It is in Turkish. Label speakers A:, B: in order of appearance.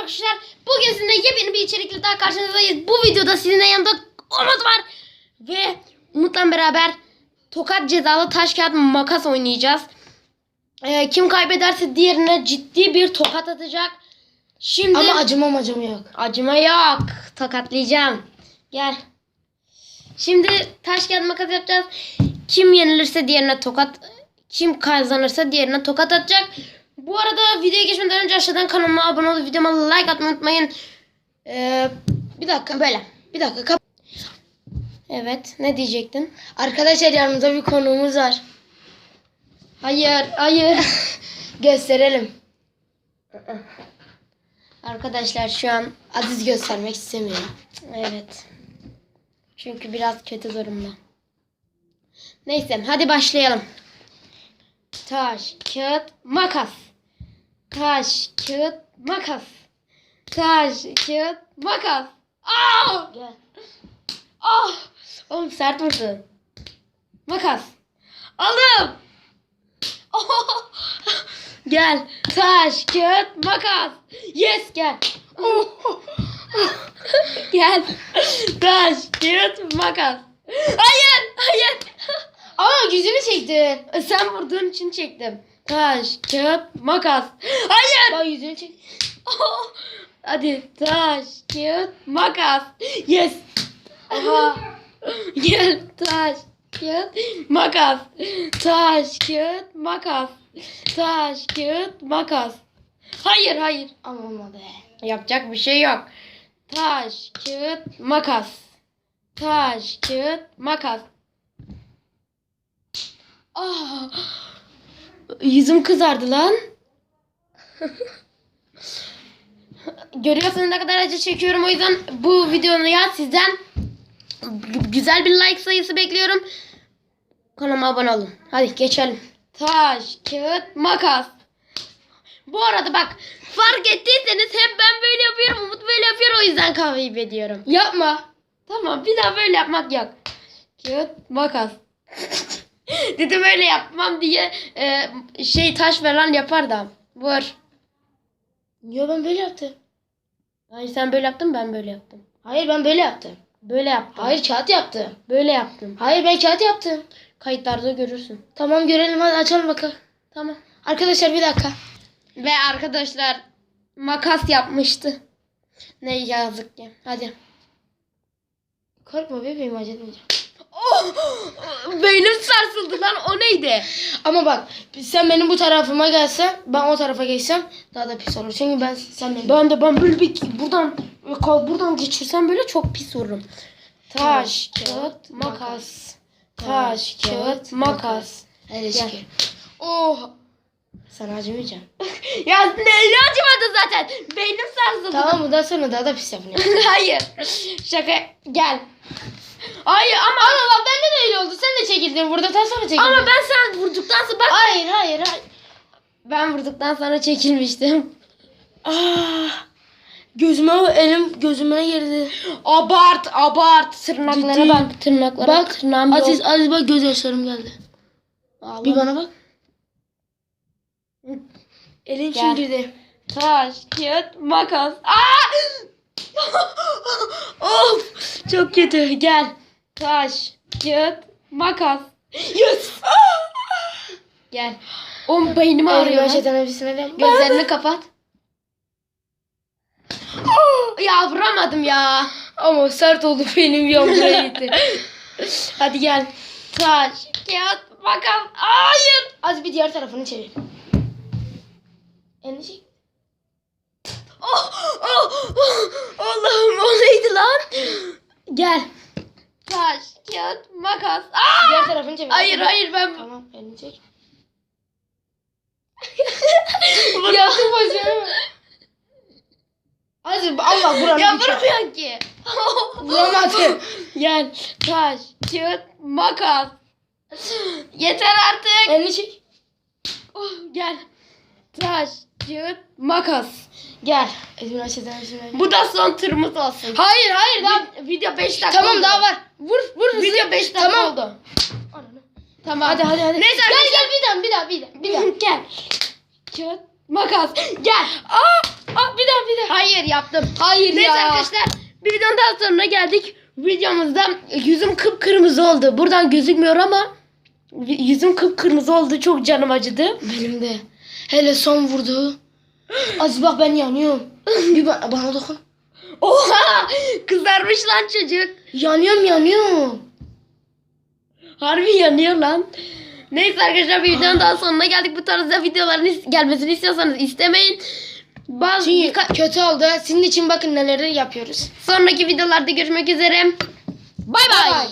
A: arkadaşlar. Bugün sizinle yepyeni bir içerikle daha karşınızdayız. Bu videoda sizinle yanında Umut var. Ve Umut'la beraber tokat cezalı taş kağıt makas oynayacağız. Ee, kim kaybederse diğerine ciddi bir tokat atacak. Şimdi
B: Ama acımam acım yok.
A: acıma yok. Tokatlayacağım. Gel. Şimdi taş kağıt makas yapacağız. Kim yenilirse diğerine tokat kim kazanırsa diğerine tokat atacak. Bu arada videoya geçmeden önce aşağıdan kanalıma abone olup videoma like atmayı unutmayın. Ee, bir dakika böyle.
B: Bir dakika kap.
A: Evet ne diyecektin?
B: Arkadaşlar yanımızda bir konuğumuz var.
A: Hayır hayır.
B: Gösterelim.
A: Arkadaşlar şu an
B: Aziz göstermek istemiyor.
A: evet. Çünkü biraz kötü durumda. Neyse hadi başlayalım. Taş, kağıt, makas. Taş, kağıt, makas. Taş, kağıt, makas. Aa!
B: Gel.
A: Ah! Oğlum sert vurdu. Makas. Aldım. Oh! Gel. Taş, kağıt, makas. Yes gel. Oh! gel. Taş, kağıt, makas. Hayır, hayır.
B: Aa yüzünü çektin.
A: Sen vurduğun için çektim. Taş, kağıt, makas. Hayır.
B: Bak yüzünü çek.
A: Oh! Hadi taş, kağıt, makas. Yes.
B: Aha.
A: Gel taş, kağıt, makas. Taş, kağıt, makas. Taş, kağıt, makas. Hayır, hayır.
B: Ama olmadı.
A: Yapacak bir şey yok. Taş, kağıt, makas. Taş, kağıt, makas. Ah! Yüzüm kızardı lan. Görüyorsunuz ne kadar acı çekiyorum. O yüzden bu videoya sizden güzel bir like sayısı bekliyorum. Kanalıma abone olun. Hadi geçelim. Taş, kağıt, makas. Bu arada bak fark ettiyseniz hep ben böyle yapıyorum. Umut böyle yapıyor o yüzden kaybediyorum.
B: Yapma.
A: Tamam bir daha böyle yapmak yok. Kağıt, makas. Dedim öyle yapmam diye e, şey taş falan yapar da. Vur.
B: Yo ben böyle yaptım.
A: Hayır sen böyle yaptın ben böyle yaptım.
B: Hayır ben böyle yaptım.
A: Böyle yaptım.
B: Hayır kağıt yaptım.
A: Böyle yaptım.
B: Hayır ben kağıt yaptım.
A: Kayıtlarda görürsün.
B: Tamam görelim hadi açalım bakalım.
A: Tamam.
B: Arkadaşlar bir dakika.
A: Ve arkadaşlar makas yapmıştı. Ne yazık ki. Hadi.
B: Korkma bebeğim acıtmayacağım.
A: Oh! Beynim sarsıldı lan o neydi?
B: Ama bak sen benim bu tarafıma gelsen ben o tarafa geçsem daha da pis olur. Çünkü ben sen benim.
A: Ben de ben böyle bir buradan buradan geçirsem böyle çok pis vururum. Taş, kağıt, makas. Taş, kağıt, makas. Gel.
B: şükür.
A: Oh!
B: Sana acımayacağım.
A: Ya ne acımadı zaten. Beynim sarsıldı.
B: tamam bundan sonra daha da pis yapacağım.
A: Hayır. Şaka. Gel. Hayır ama
B: Ama bak bende de öyle oldu. Sen de çekildin. Vurduktan sonra çekildin.
A: ama ben sen vurduktan sonra bak
B: Hayır hayır hayır.
A: ben vurduktan sonra çekilmiştim.
B: Ah, gözüme elim gözüme girdi.
A: Abart, abart. Tırnaklara
B: Ciddi.
A: bak, tırnaklara.
B: Bak
A: tırnağım yok.
B: Aziz Aziz bak göz yaşlarım geldi.
A: Ağlama.
B: Bir bana bak. Elim
A: Gel. Taş, kağıt, makas. Aa! of! Çok kötü. Gel. Taş, kağıt, makas. Yes! Gel. Oğlum beynim ağrıyor.
B: Şeytan bismillah.
A: Gözlerini kapat. ya vuramadım ya.
B: Ama sert oldu benim yağmura gitti.
A: Hadi gel. Taş, kağıt, makas. Hayır.
B: Az bir diğer tarafını çevir. Çek.
A: Oh, oh, oh. Allah'ım o neydi lan? Gel. Taş, kağıt, makas. Aa!
B: Diğer tarafını çevir.
A: Hayır hayır ben
B: Tamam elini çek.
A: Vur-
B: Yaptım başarımı. Aziz Allah buranı
A: ya vurmuyor ki.
B: Vuramadı.
A: Gel. Taş, kağıt, makas. Yeter artık.
B: Elini çek.
A: Oh, gel. Taş, kağıt, makas.
B: Gel.
A: Bu da son turumuz olsun.
B: Hayır hayır daha.
A: Vi- Video 5 dakika
B: Tamam
A: oldu.
B: daha var. Vur vur hızlı.
A: Video 5 dakika
B: Tamam.
A: oldu.
B: Ananı.
A: Tamam.
B: Hadi hadi hadi.
A: Neyse
B: Gel
A: arkadaşlar.
B: gel bir daha bir daha bir daha. Bir daha.
A: gel. Kağıt, makas. Gel. Aa, aa, bir daha bir daha. Hayır. Hayır yaptım.
B: Hayır
A: Neyse
B: ya.
A: arkadaşlar bir videonun daha sonuna geldik. Videomuzda yüzüm kıpkırmızı oldu. Buradan gözükmüyor ama yüzüm kıpkırmızı oldu. Çok canım acıdı.
B: Benim de. Hele son vurdu. Az bak ben yanıyorum. Bir ba- bana dokun.
A: Oha! Kızarmış lan çocuk.
B: Yanıyorum yanıyorum.
A: Harbi yanıyor lan. Neyse arkadaşlar bir videonun daha sonuna geldik. Bu tarzda videoların gelmesini istiyorsanız istemeyin. Bazı
B: Çünkü kötü oldu. Sizin için bakın neler yapıyoruz.
A: sonraki videolarda görüşmek üzere. Bay bay.